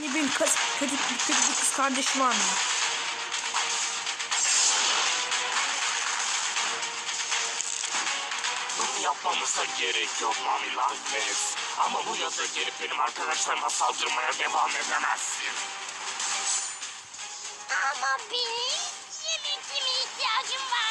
Ne bileyim kız, kötü, kötü bir kız kardeşim var mı? Bunu yapmamıza gerek yok Mami Lantes. Ama bu yaza gelip benim arkadaşlarıma saldırmaya devam edemezsin. Ama benim yemek yemeye ihtiyacım var.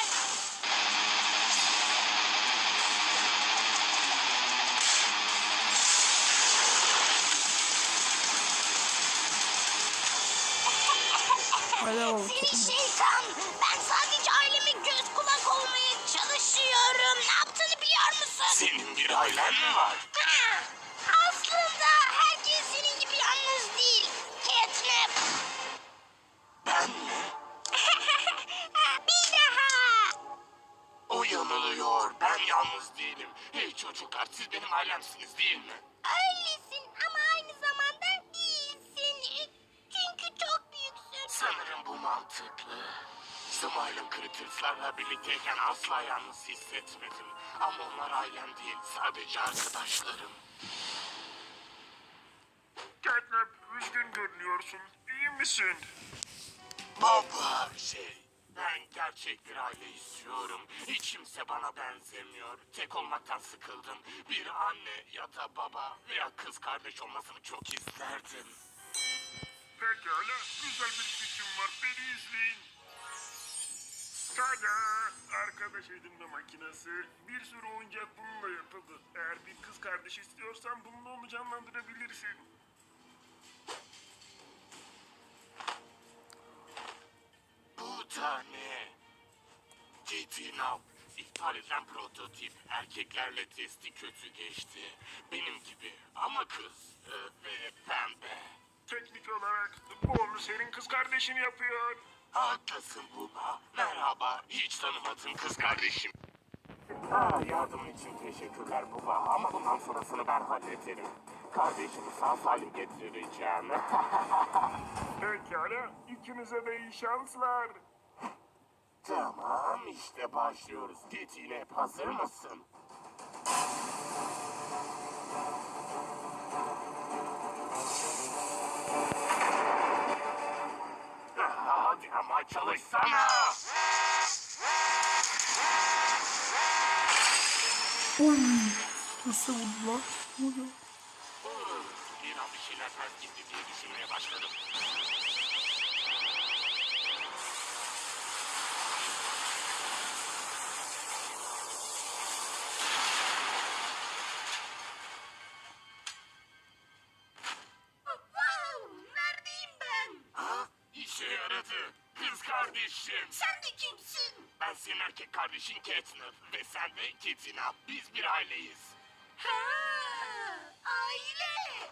Hala o. Seni şeytan. Ben sadece aileme göz kulak olmaya çalışıyorum. Ne yaptığını biliyor musun? Senin bir ailen mi var? Ha, Aslında herkes senin gibi yalnız değil. Catnap. Ben mi? bir daha. O yanılıyor. Ben yalnız değilim. Hey çocuklar siz benim ailemsiniz değil mi? Mantıklı. Smile'ın Critters'larla birlikteyken asla yalnız hissetmedim. Ama onlar ailem değil, sadece arkadaşlarım. Catnap üzgün görünüyorsun. İyi misin? Baba şey, ben gerçek bir aile istiyorum. Hiç kimse bana benzemiyor. Tek olmaktan sıkıldım. Bir anne ya da baba veya kız kardeş olmasını çok isterdim. Pekala. Güzel bir fikrim var. Beni izleyin. Tada! Arkadaş edinme makinesi. Bir sürü oyuncak bununla yapıldı. Eğer bir kız kardeş istiyorsan bununla onu canlandırabilirsin. Bu da ne? Citinap. İptal edilen prototip. Erkeklerle testi kötü geçti. Benim gibi ama kız e, ve pembe. Teknik olarak bu senin kız kardeşin yapıyor. Haklısın baba. Merhaba. Hiç tanımadığım kız kardeşim. Aa, yardım için teşekkürler baba ama bundan sonrasını ben hallederim. Kardeşimi sağ salim getireceğim. Pekala. İkinize de iyi şanslar. tamam işte başlıyoruz. Getine hazır mısın? Çalışsana. Oy. Nasıl vurdu lan? Ne oluyor? Bir an bir şeyler ters gitti diye düşünmeye başladım. Kardeşim. Sen de kimsin? Ben senin erkek kardeşin Katnip ve sen de Ketina. Biz bir aileyiz. Ha, aile.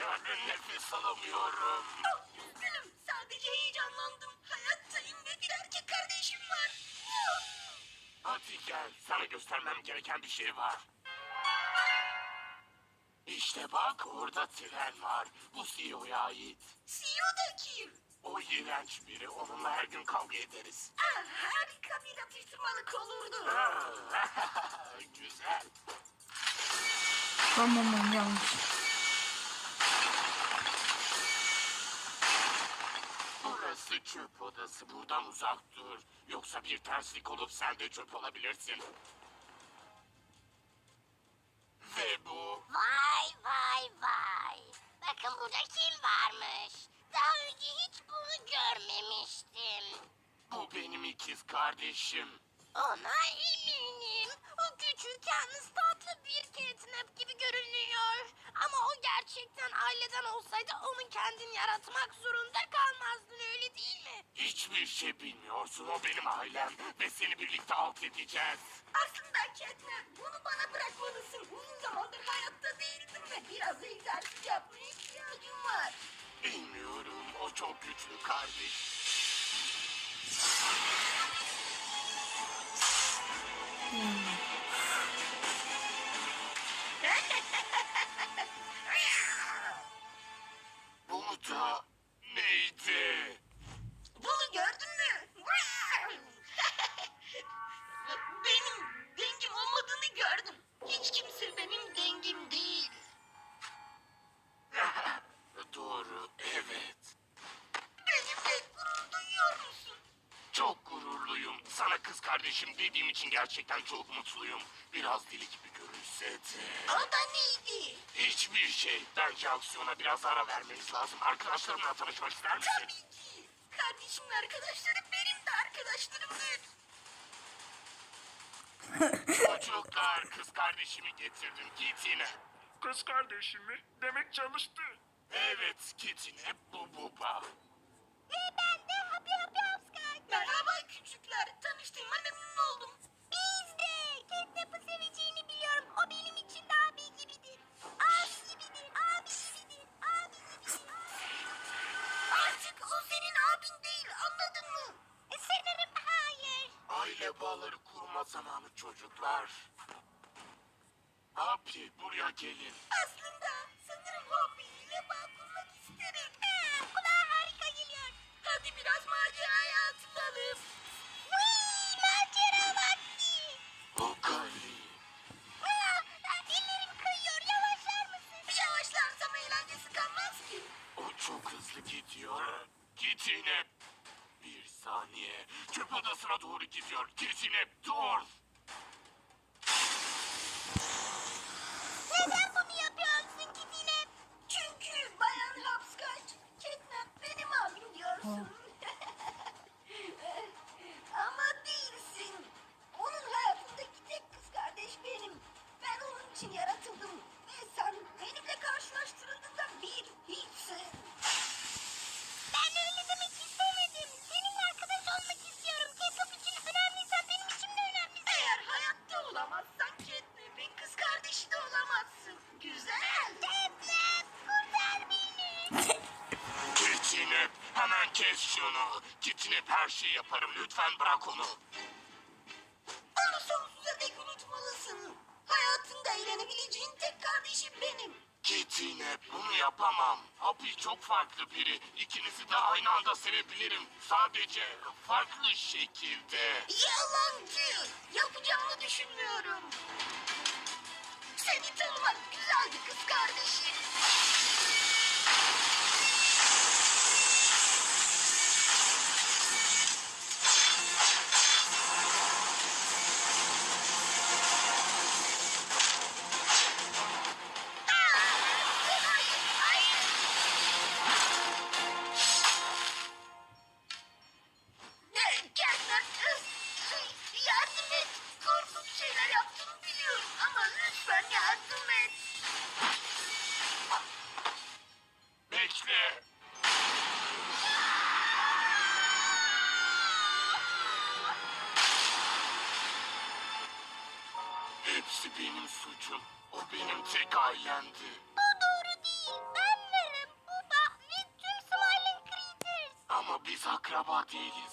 Yani nefes alamıyorum. Oh, üzgünüm. Sadece heyecanlandım. Hayattayım ve bir erkek kardeşim var. Hadi gel. Sana göstermem gereken bir şey var. İşte bak orada tren var. Bu CEO'ya ait. CEO da kim? O iğrenç biri. Onunla her gün kavga ederiz. Ah, harika bir atıştırmalık olurdu. Güzel. Tamam lan yanlış. Burası çöp odası. Buradan uzak dur. Yoksa bir terslik olup sen de çöp olabilirsin. Ve bu Vay vay vay. Bakın burada kim varmış. Daha önce hiç bunu görmemiştim. Bu benim ikiz kardeşim. Ona eminim. O küçük yalnız tatlı bir catnap gibi görünüyor. Ama o gerçekten aileden olsaydı onu kendin yaratmak zorunda kalmazdın öyle değil mi? Hiçbir şey bilmiyorsun. O benim ailem ve seni birlikte alt edeceğiz. Aslında catnap bunu bana bırakmalısın. Uzun zamandır hayatta değildim ve biraz egzersiz yapmaya ihtiyacım var. Bilmiyorum. O çok güçlü kardeş. Kardeşim dediğim için gerçekten çok mutluyum. Biraz deli gibi görünse de. O da neydi? Hiçbir şey. Bence aksiyona biraz ara vermeniz lazım. Arkadaşlarımla tanışmak ister misin? Tabii ki. Kardeşimin arkadaşları benim de arkadaşlarımdır. Çocuklar kız kardeşimi getirdim. Git yine. Kız kardeşimi demek çalıştı. Evet Kitine bu buba. Ve bağları kurma zamanı çocuklar. Abi buraya gelin. Aslında sanırım Hopi ile bağ kurmak isterim. Ha, kulağa harika geliyor. Hadi biraz maceraya atılalım. Vıy, macera vakti. Bu kali. Çöp odasına doğru gidiyor. Yine. Dur. Neden bunu yapıyorsun Kitine? Çünkü Bayan Hapskaç, Catnap benim abim diyorsun. Ama değilsin. Onun hayatındaki tek kız kardeş benim. Ben onun için yaratıldım. Olamazsın. Güzel. Catnap kurtar beni. Yine. Hemen kes şunu. Yine her şeyi yaparım. Lütfen bırak onu. Onu sonsuza dek unutmalısın. Hayatında eğlenebileceğin tek kardeşim benim. Yine. Bunu yapamam. Abi çok farklı biri. İkinizi de aynı anda sevebilirim. Sadece farklı şekilde. Yalancı. Yapacağını düşünmüyorum. Seni tanımak güzeldi kız kardeşim. Bekle. Hepsi benim suçum. O benim tek ailemdi. Bu doğru değil. Ben varım. Baba ve tüm Smiling Creatures. Ama biz akraba değiliz.